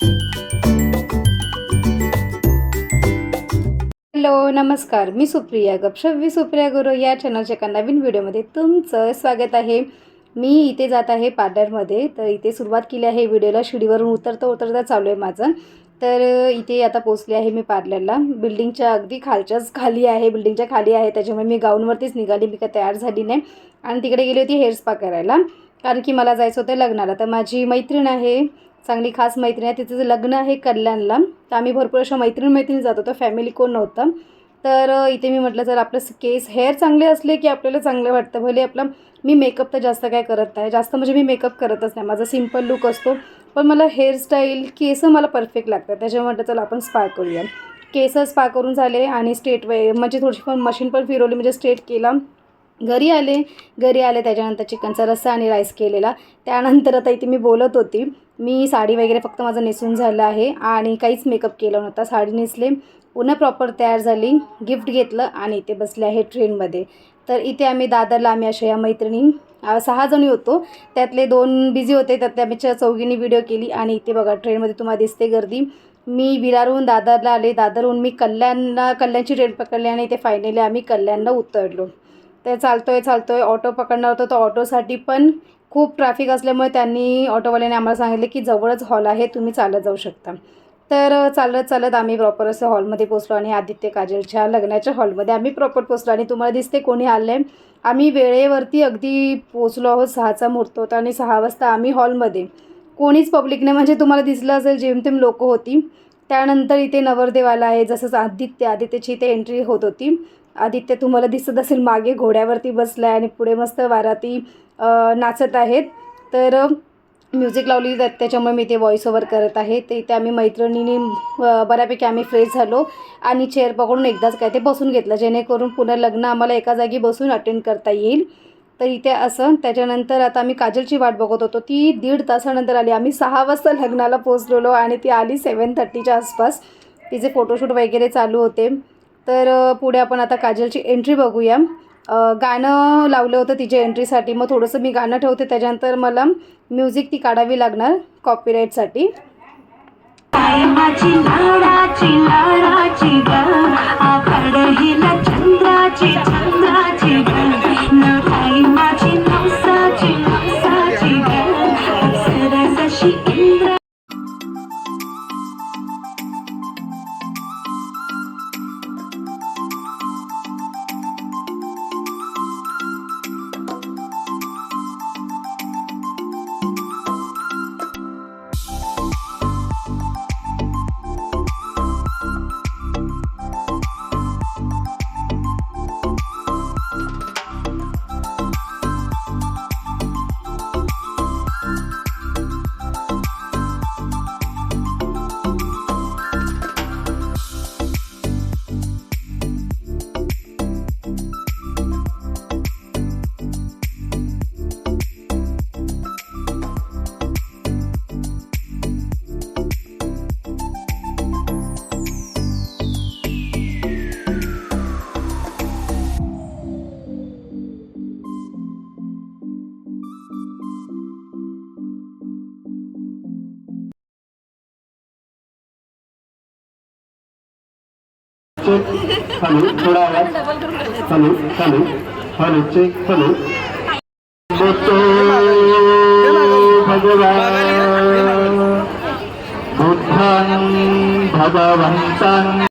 Hello नमस्कार. मी सुप्रिया. गपशप वि सुप्रिया गुरु या चॅनलच्या एका नवीन व्हिडिओमध्ये तुमचं स्वागत आहे. मी इथे जात आहे पार्लरमध्ये. तर इथे सुरुवात केली आहे व्हिडिओला शिडीवरून उतरता उतरता चालू आहे माझं. तर इथे आता पोचले आहे मी पार्लरला. बिल्डिंगच्या अगदी खालच्याच खाली आहे. बिल्डिंगच्या खाली आहे. त्याच्यामुळे मी गाऊनवरतीच निघाली. मी काय तयार झाली नाही. आणि तिकडे गेली होती हेअर स्पा करायला. कारण की मला जायचं होतं लग्नाला. तर माझी मैत्रीण आहे. चांगली खास मैत्रीण आहे. तिचं लग्न आहे कल्याणला तर आम्ही भरपूर अशा मैत्रीण मैत्रिणी जात होतो. फॅमिली कोण नव्हतं. तर इथे मी म्हटलं जर आपलं केस हेअर चांगले असले की आपल्याला चांगलं वाटतं भले आपलं मी मेकअप तर जास्त काय करत नाही. जास्त म्हणजे मी मेकअप करतच नाही. माझा सिंपल लुक असतो. पण मला हेअरस्टाईल केस मला परफेक्ट लागतात. त्याच्यामुळे म्हटलं चला आपण स्पा करूया. केस स्पा करून झाले आणि स्ट्रेट वे म्हणजे थोडीशी पण मशीन पण फिरवली म्हणजे स्ट्रेट केला. घरी आले. घरी आले त्याच्यानंतर चिकनचा रस्सा आणि राईस केलेला. त्यानंतर आता इथे मी बोलत होती. मी साडी वगैरे फक्त माझं नेसून झालं आहे आणि काहीच मेकअप केला नव्हता. साडी नेसले पुन्हा प्रॉपर तयार झाली गिफ्ट घेतलं आणि इथे बसले आहे ट्रेनमध्ये तर इथे आम्ही दादरला आम्ही अशा या मैत्रिणी सहा जणी होतो. त्यातले दोन बिझी होते त्यातल्या आम्ही चौघींनी व्हिडिओ केली आणि इथे बघा ट्रेनमध्ये तुम्हाला दिसते गर्दी. मी विरारहून दादरला आले. दादरहून मी कल्याणला कल्याणची ट्रेन पकडली आणि इथे फायनली आम्ही कल्याणला उतरलो. ते चालतो आहे चालतो आहे ऑटो पकडणार होतो. तर ऑटोसाठी पण खूप ट्रॅफिक असल्यामुळे त्यांनी ऑटोवाल्याने आम्हाला सांगितलं की जवळच हॉल आहे तुम्ही चालत जाऊ शकता. तर चालत चालत आम्ही प्रॉपर असं हॉलमध्ये पोचलो आणि आदित्य काजलच्या लग्नाच्या हॉलमध्ये आम्ही प्रॉपर पोचलो आणि तुम्हाला दिसते कोणी आलं आहे आम्ही वेळेवरती अगदी पोचलो आहोत सहाचा मुहूर्त होता आणि सहा वाजता आम्ही हॉलमध्ये कोणीच पब्लिकने म्हणजे तुम्हाला दिसलं असेल जेमतेम लोकं होती. त्यानंतर इथे नवरदेवाला आहे जसंच आदित्य आदित्यची इथे एंट्री होत होती. आदित्य तुम्हाला दिसत असेल मागे घोड्यावरती बसला आहे आणि पुढे मस्त वाराती नाचत आहेत. तर म्युझिक लावली जात त्याच्यामुळे मी ते व्हॉइस ओव्हर करत आहे. ते इथे आम्ही मैत्रिणींनी बऱ्यापैकी आम्ही फ्रेश झालो. आणि चेअर पकडून एकदाच काय ते बसून घेतलं. जेणेकरून पुन्हा लग्न आम्हाला एका जागी बसून अटेंड करता येईल. तर इथे असं त्याच्यानंतर आता आम्ही काजलची वाट बघत होतो. ती दीड तासानंतर आली. आम्ही सहा वाजता लग्नाला पोचलेलो आणि ती आली सेवन थर्टीच्या आसपास. तिचे फोटोशूट वगैरे चालू होते. तर पुढे आपण आता काजलची एंट्री बघूया. गाणं लावलं होतं तिच्या एंट्रीसाठी मग थोडंसं मी गाणं ठेवते. त्याच्यानंतर मला म्युझिक ती काढावी लागणार कॉपीराईटसाठी चेक हॅलो थोडा आवाज़। Hello hello hello check hello भगवान बुद्धान भगवंतान।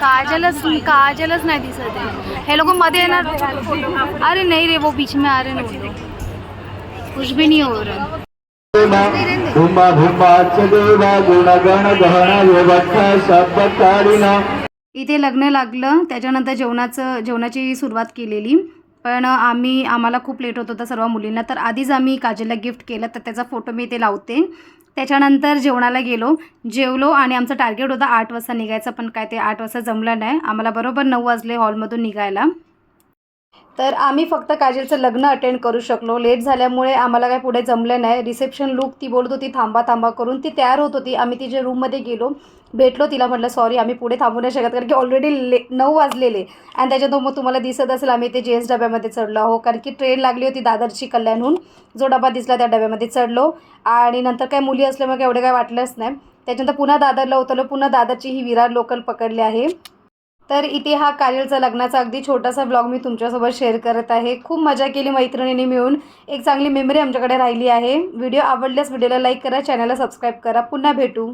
काजलच काजलच नाही दिसत आहे हे लोक मध्ये येणार अरे नाही रे वो बीच में आ रहे ना। कुछ भी नहीं हो रहा। भूमा भूमाच देवा गुणगण गहन शब्दकारिणा इथे लग्न लागलं त्याच्यानंतर जेवणाचं जेवणाची सुरुवात केलेली. पण आम्ही आम्हाला खूप लेट होत होता सर्व मुलींना. तर आधीच आम्ही काजलला गिफ्ट केलं तर त्याचा फोटो मी इथे लावते. त्याच्यानंतर जेवणाला गेलो. जेवलो आणि आमचं टार्गेट होतं आठ वाजता निघायचं पण काय ते आठ वाजता जमलं नाही. आम्हाला बरोबर नऊ वाजले हॉलमधून निघायला. तर आम्ही फक्त काजलचं लग्न अटेंड करू शकलो. लेट झाल्यामुळे आम्हाला काय पुढे जमलं नाही. रिसेप्शन लुक ती बोलत होती थांबा थांबा करून. ती तयार होत होती. आम्ही तिच्या रूममध्ये गेलो भेटलो तिला म्हटलं सॉरी आम्ही पुढे थांबू नाही शकत कारण की ऑलरेडी ले नऊ वाजलेले आणि त्याच्यातून मग तुम्हाला दिसत असेल आम्ही ते जे एस डब्यामध्ये चढलो आहो कारण की ट्रेन लागली होती दादरची कल्याणहून. जो डबा दिसला त्या डब्यामध्ये चढलो आणि नंतर काय मुली असल्यामुळे एवढं काय वाटलंच नाही. त्याच्यानंतर पुन्हा दादरला उतरलो. पुन्हा दादरची ही विरार लोकल पकडली आहे. तर इथे हा काजलचा लग्नाचा अगदी छोटासा ब्लॉग मी तुमच्यासोबत शेअर करत आहे. खूप मजा केली मैत्रिणीने मिळून. एक चांगली मेमरी आमच्याकडे राहिली आहे. व्हिडिओ आवडल्यास व्हिडिओला लाईक करा चॅनलला सबस्क्राईब करा. पुन्हा भेटू.